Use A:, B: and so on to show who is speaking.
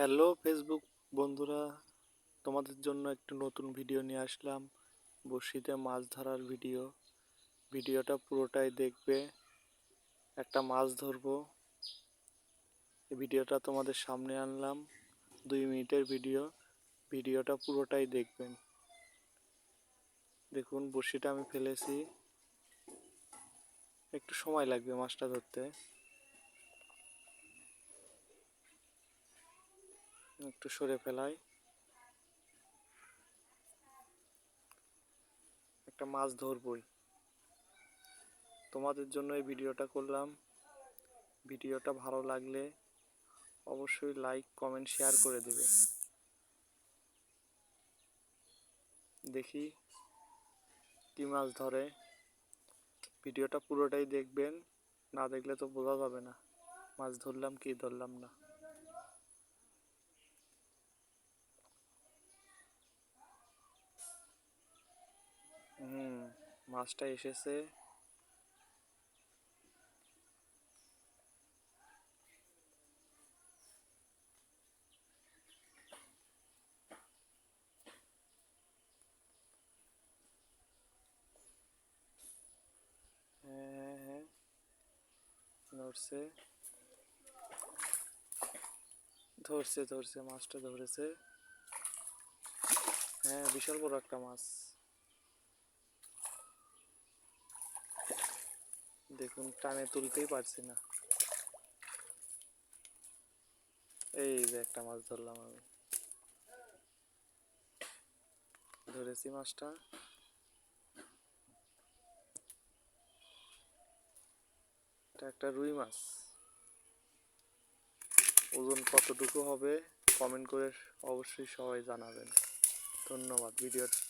A: Hello Facebook বন্ধুরা। তোমাদের জন্য একটু নতুন ভিডিও নিয়ে আসলাম। বড়শিতে মাছ ধরার ভিডিও ভিডিওটা পুরোটাই দেখবে। একটা মাছ ধরবো। ভিডিওটা তোমাদের সামনে আনলাম। দুই মিনিটের ভিডিও ভিডিওটা পুরোটাই দেখবেন দেখুন, বড়শিটা আমি ফেলেছি। একটু সময় লাগবে মাছটা ধরতে। একটু সরে ফেলাই। একটা মাছ ধরবই। তোমাদের জন্য এই ভিডিওটা করলাম। ভিডিওটা ভালো লাগলে অবশ্যই লাইক, কমেন্ট, শেয়ার করে দেবে। দেখি কি মাছ ধরে। ভিডিওটা পুরোটাই দেখবেন, না দেখলে তো বোঝা যাবে না। মাছ ধরলাম কি ধরলাম না। মাছটা এসেছে। হ্যাঁ হ্যাঁ ধরছে। ধরছে ধরছে মাছটা ধরেছে। হ্যাঁ বিশাল বড় একটা মাছ। দেখুন টানে তুলতেই পারছি না। এই যে একটা মাছ ধরলাম আমি। ধরেছি মাছটা। এটা একটা রুই মাছ। ওজন কতটুকু হবে কমেন্ট করে অবশ্যই সবাই জানাবেন। ধন্যবাদ, ভিডিওটা।